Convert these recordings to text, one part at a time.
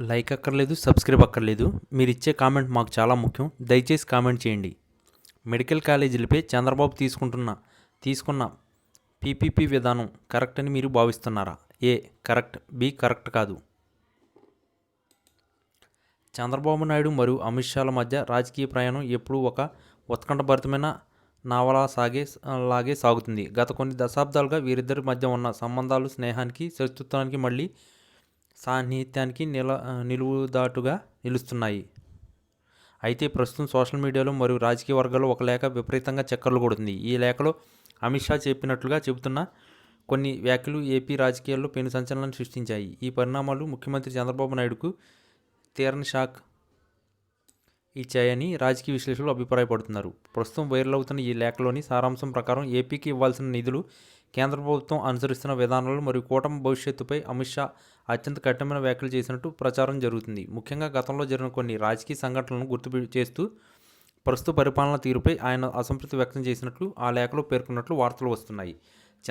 Like అక్కర్లేదు subscribe అక్కర్లేదు. మీరు ఇచ్చే కామెంట్ మాకు చాలా ముఖ్యం. దయచేసి కామెంట్ చేయండి. మెడికల్ కాలేజీలపై చంద్రబాబు తీసుకుంటున్న తీసుకున్న పీపీపీ విధానం కరెక్ట్ అని మీరు భావిస్తున్నారా? A correct. బి కరెక్ట్ కాదు. చంద్రబాబు నాయుడు మరియు అమిత్ షాల మధ్య రాజకీయ ప్రయాణం ఎప్పుడూ ఒక ఉత్కంఠభరితమైన నావలా సాగే లాగే సాగుతుంది. గత కొన్ని దశాబ్దాలుగా వీరిద్దరి మధ్య ఉన్న సంబంధాలు స్నేహానికి శత్రుత్వానికి మళ్ళీ సాన్నిహిత్యానికి నిల నిలువుదాటుగా నిలుస్తున్నాయి. అయితే ప్రస్తుతం సోషల్ మీడియాలో మరియు రాజకీయ వర్గాల్లో ఒక లేఖ విపరీతంగా చక్కర్లు కొడుతుంది. ఈ లేఖలో అమిత్ షా చెప్పినట్లుగా చెబుతున్న కొన్ని వ్యాఖ్యలు ఏపీ రాజకీయాల్లో పెను సంచలనం సృష్టించాయి. ఈ పరిణామాలు ముఖ్యమంత్రి చంద్రబాబు నాయుడుకు తీరని షాక్ ఇచ్చాయని రాజకీయ విశ్లేషకులు అభిప్రాయపడుతున్నారు. ప్రస్తుతం వైరల్ అవుతున్న ఈ లేఖలోని సారాంశం ప్రకారం ఏపీకి ఇవ్వాల్సిన నిధులు కేంద్ర ప్రభుత్వం అనుసరిస్తున్న విధానాలు మరియు కూటమి భవిష్యత్తుపై అమిత్ షా అత్యంత కఠినమైన వ్యాఖ్యలు చేసినట్టు ప్రచారం జరుగుతుంది. ముఖ్యంగా గతంలో జరిగిన కొన్ని రాజకీయ సంఘటనలను గుర్తు చేస్తూ ప్రస్తుత పరిపాలన తీరుపై ఆయన అసంతృప్తి వ్యక్తం చేసినట్లు ఆ లేఖలో పేర్కొన్నట్లు వార్తలు వస్తున్నాయి.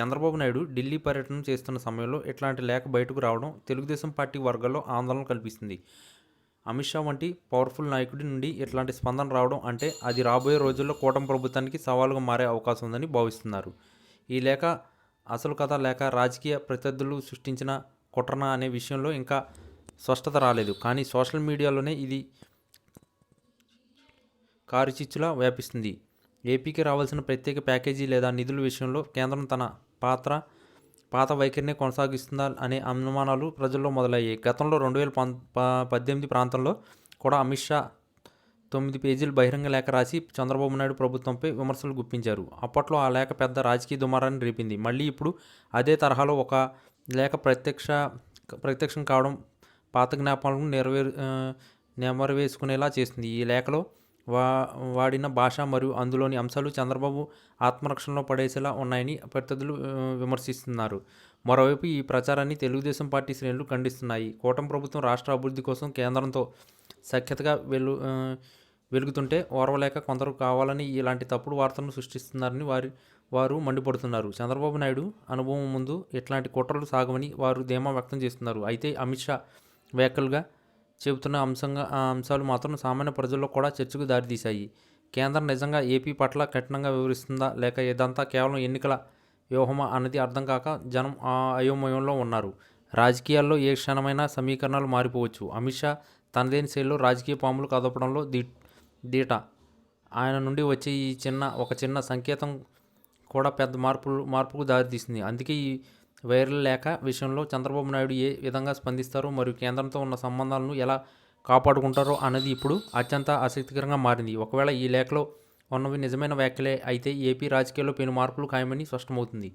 చంద్రబాబు నాయుడు ఢిల్లీ పర్యటన చేస్తున్న సమయంలో ఇట్లాంటి లేఖ బయటకు రావడం తెలుగుదేశం పార్టీ వర్గాల్లో ఆందోళన కల్పిస్తుంది. అమిత్ షా వంటి పవర్ఫుల్ నాయకుడి నుండి ఇట్లాంటి స్పందన రావడం అంటే అది రాబోయే రోజుల్లో కూటమి ప్రభుత్వానికి సవాలుగా మారే అవకాశం ఉందని భావిస్తున్నారు. ఈ లేఖ అసలు కథ లేక రాజకీయ ప్రత్యర్థులు సృష్టించిన కుట్రన అనే విషయంలో ఇంకా స్పష్టత రాలేదు. కానీ సోషల్ మీడియాలోనే ఇది కారుచిచ్చులా వ్యాపిస్తుంది. ఏపీకి రావాల్సిన ప్రత్యేక ప్యాకేజీ లేదా నిధుల విషయంలో కేంద్రం తన పాత్ర పాత వైఖరినే కొనసాగిస్తుందా అనే అనుమానాలు ప్రజల్లో మొదలయ్యాయి. గతంలో రెండు వేల పం పద్దెనిమిది ప్రాంతంలో కూడా అమిత్ షా తొమ్మిది పేజీలు బహిరంగ లేఖ రాసి చంద్రబాబు నాయుడు ప్రభుత్వంపై విమర్శలు గుప్పించారు. అప్పట్లో ఆ లేఖ పెద్ద రాజకీయ దుమారాన్ని రేపింది. మళ్ళీ ఇప్పుడు అదే తరహాలో ఒక లేఖ ప్రత్యక్ష ప్రత్యక్షం కావడం పాత జ్ఞాపకాలను నెరవేరు నెమరవేసుకునేలా చేస్తుంది ఈ లేఖలో వా వాడిన భాష మరియు అందులోని అంశాలు చంద్రబాబు ఆత్మరక్షణలో పడేసేలా ఉన్నాయని ప్రత్యర్థులు విమర్శిస్తున్నారు. మరోవైపు ఈ ప్రచారాన్ని తెలుగుదేశం పార్టీ శ్రేణులు ఖండిస్తున్నాయి. కూటమి ప్రభుత్వం రాష్ట్ర అభివృద్ధి కోసం కేంద్రంతో సఖ్యతగా వెలు వెలుగుతుంటే ఓర్వలేక కొందరు కావాలని ఇలాంటి తప్పుడు వార్తలను సృష్టిస్తున్నారని వారి వారు మండిపడుతున్నారు. చంద్రబాబు నాయుడు అనుభవం ముందు ఇట్లాంటి కుట్రలు సాగమని వారు ధీమా వ్యక్తం చేస్తున్నారు. అయితే అమిత్ షా వ్యాఖ్యలుగా చెబుతున్న అంశంగా ఆ అంశాలు మాత్రం సామాన్య ప్రజల్లో కూడా చర్చకు దారితీశాయి. కేంద్రం నిజంగా ఏపీ పట్ల కఠినంగా వివరిస్తుందా లేక ఇదంతా కేవలం ఎన్నికల వ్యూహమా అన్నది అర్థం కాక జనం అయోమయంలో ఉన్నారు. రాజకీయాల్లో ఏ క్షణమైనా సమీకరణాలు మారిపోవచ్చు. అమిత్ షా తనదేని శైలిలో రాజకీయ పాములు కదపడంలో దీ దీట ఆయన నుండి వచ్చే ఈ చిన్న ఒక చిన్న సంకేతం కూడా పెద్ద మార్పులు మార్పుకు దారితీస్తుంది అందుకే ఈ వైరల్ లేఖ విషయంలో చంద్రబాబు నాయుడు ఏ విధంగా స్పందిస్తారో మరియు కేంద్రంతో ఉన్న సంబంధాలను ఎలా కాపాడుకుంటారో అన్నది ఇప్పుడు అత్యంత ఆసక్తికరంగా మారింది. ఒకవేళ ఈ లేఖలో ఉన్నవి నిజమైన వ్యాఖ్యలే అయితే ఏపీ రాజకీయాల్లో పెను మార్పులు ఖాయమని స్పష్టమవుతుంది.